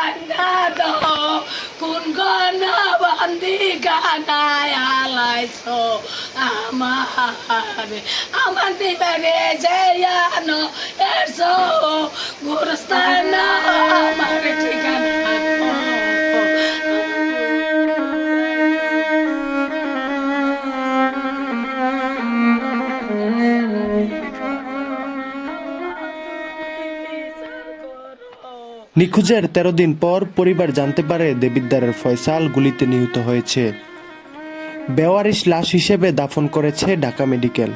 বান্না দাও কোন গনা বান্দি গানায় আলাইছ? আমার আমার দিবারে জয়ানো এসো, গুরস্থান আমার ঠিকানা। নিখোঁজের তেরো দিন পর পরিবার জানতে পারে দেবিদ্দারের ফয়সাল গুলিতে নিহত হয়েছে। বেওয়ারিশ লাশ হিসেবে দাফন করেছে ঢাকা মেডিকেল।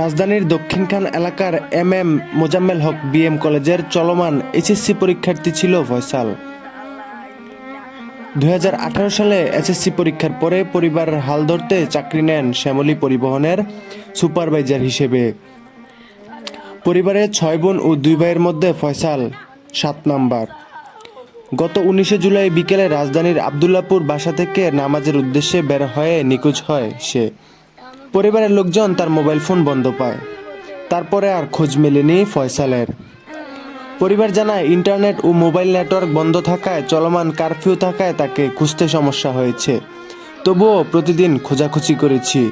রাজধানীর দক্ষিণখান এলাকার M M Mozammel Haque BM কলেজের চলমান এইচএসসি পরীক্ষার্থী ছিল ফয়সাল। দুই হাজার আঠারো সালে এসএসসি পরীক্ষার পরে পরিবারের হাল ধরতে চাকরি নেন শ্যামলী পরিবহনের সুপারভাইজার হিসেবে। পরিবারের ছয় বোন ও দুই ভাইয়ের মধ্যে ফয়সাল সাত নাম্বার। গত উনিশে জুলাই বিকেলে রাজধানীর আবদুল্লাপুর বাসা থেকে নামাজের উদ্দেশ্যে বের হয়ে নিখোঁজ হয় সে। পরিবারের লোকজন তার মোবাইল ফোন বন্ধ পায়। তারপরে আর খোঁজ মেলেনি ফয়সালের। পরিবার জানায়, ইন্টারনেট ও মোবাইল নেটওয়ার্ক বন্ধ থাকায়, চলমান কারফিউ থাকায় তাকে খুঁজতে সমস্যা হয়েছে। তবুও প্রতিদিন খোঁজাখুঁজি করেছি।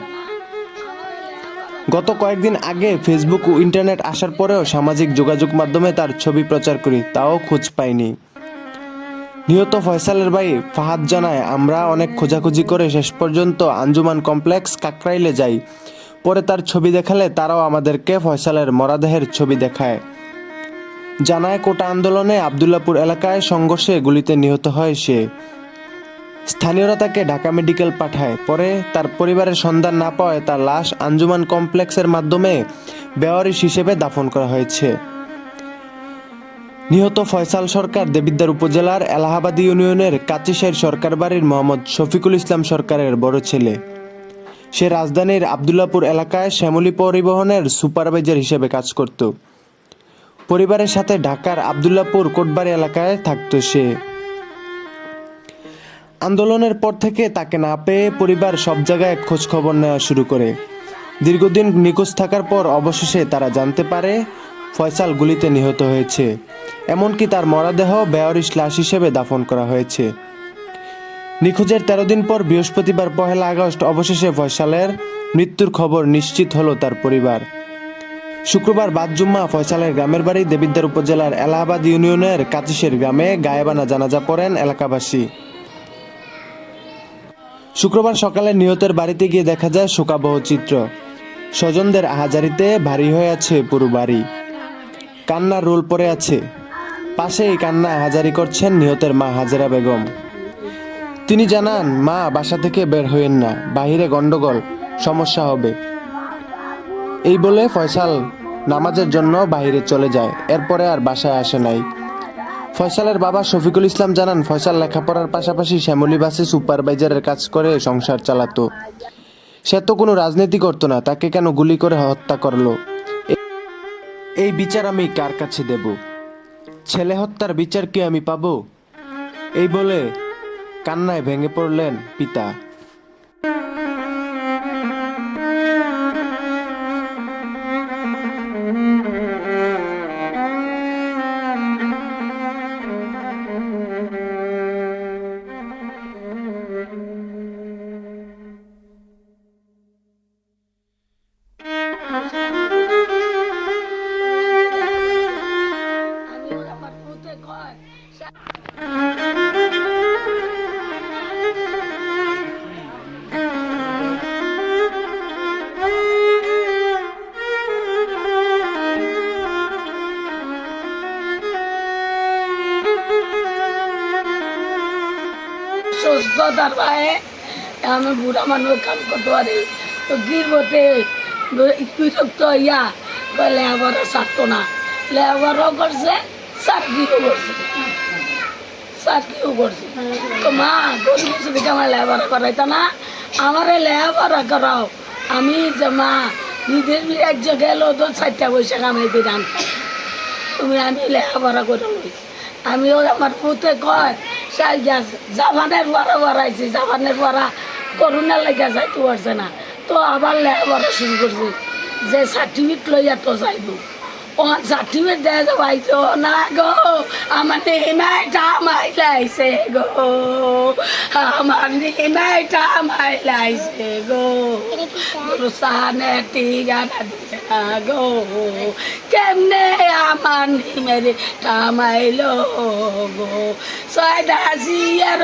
গত কয়েকদিন আগে ফেসবুক ও ইন্টারনেট আসার পরেও সামাজিক যোগাযোগ মাধ্যমে তার ছবি প্রচার করি, তাও খোঁজ পাইনি। নিহত ফয়সালের ভাই ফাহাদ জানায়, আমরা অনেক খোঁজাখুঁজি করে শেষ পর্যন্ত আঞ্জুমান কমপ্লেক্স কাকরাইলে যাই। পরে তার ছবি দেখালে তারাও আমাদেরকে ফয়সালের মরাদেহের ছবি দেখায়। জানায়, কোটা আন্দোলনে আবদুল্লাপুর এলাকায় সংঘর্ষে গুলিতে নিহত হয় সে। স্থানীয়রা তাকে ঢাকা মেডিকেল পাঠায়। পরে তার পরিবারের সন্ধান না পাওয়ায় তার লাশ আঞ্জুমান কমপ্লেক্সের মাধ্যমে বেওয়ারিশ হিসেবে দাফন করা হয়েছে। নিহত ফয়সাল সরকার দেবিদ্দার উপজেলার এলাহাবাদ ইউনিয়নের কাচিশের সরকার বাড়ির মোহাম্মদ শফিকুল ইসলাম সরকারের বড় ছেলে। সে রাজধানীর আবদুল্লাপুর এলাকায় শ্যামলী পরিবহনের সুপারভাইজার হিসেবে কাজ করত। পরিবারের সাথে ঢাকার আবদুল্লাপুর কোটবাড়ি এলাকায় থাকতো সে। আন্দোলনের পর থেকে তাকে না পেয়ে পরিবার সব জায়গায় খোঁজ খবর নেওয়া শুরু করে। দীর্ঘদিন নিখোঁজ থাকার পর অবশেষে তারা জানতে পারে ফয়সাল গুলিতে নিহত হয়েছে। এমনকি তার মরাদেহ বেয়ারিশ লাশ হিসেবে দাফন করা হয়েছে। নিখোঁজের তেরো দিন পর বৃহস্পতিবার পহেলা আগস্ট অবশেষে ফয়সালের মৃত্যুর খবর নিশ্চিত হলো তার পরিবার। শুক্রবার বাদ জুম্মা ফয়সালের গ্রামের বাড়ি দেবিদ্দার উপজেলার এলাহাবাদ ইউনিয়নের কাচিশের গ্রামে গায়েবানা জানাজা পড়েন এলাকাবাসী। শুক্রবার সকালে নিহতের বাড়িতে গিয়ে দেখা যায় শোকাবহ চিত্র। স্বজনদের আহাজারিতে ভারী হয়ে আছে পুরো বাড়ি। কান্নার রোল পড়ে আছে। পাশেই কান্না হাজারি করছেন নিহতের মা হাজেরা বেগম। তিনি জানান, মা, বাসা থেকে বের হইেন না। বাহিরে গন্ডগোল, সমস্যা হবে। এই বলে ফয়সাল নামাজের জন্য বাইরে চলে যায়। এরপরে আর বাসায় আসে নাই। ফয়সালের বাবা শফিকুল ইসলাম জানান, ফয়সাল লেখাপড়ার পাশাপাশি শ্যামলী বাসে সুপারভাইজারের কাজ করে সংসার চালাতো। সে তো কোনো রাজনীতি করতো না, তাকে কেন গুলি করে হত্যা করল? এই বিচার আমি কার কাছে দেব? ছেলে হত্যার বিচার কি আমি পাবো? এই বলে কান্নায় ভেঙে পড়লেন পিতা। সুস্থতার পায়ে আমি বুড়া মানুষ কাম করতে পারি। তো গিরবতে বিরক্ত ইয়া লেবারও ছাড়তো না। লেবারও করছে চাকরিও করছে। আমার লেবার আমি যে মা বিদেশ রাজ্য গেল, তো চারটা পয়সা কামাই দিলাম তুমি আমি লেখাপড়া করে লই। আমিও আমার পুতে কয় জাপানের পড়া পড়াইছি জাপানের পড়া করোনা লেগে যাইতে পারছে না। তো আবার লেখাপড়া শুরু করছে, যে সার্টিফিকেট লইয়া তো যাইব। ও সার্টিফিকেট দেয় তো না গো। আমার নেনাই টামাই লাইছে গো। আমার নেনাই টামাই লাইছে গো। গুরুস্থানে টিকাটা দিছে না গো। কেমনে আমার নিমেরে টামাইলো গো। ছয়টা জিয়ার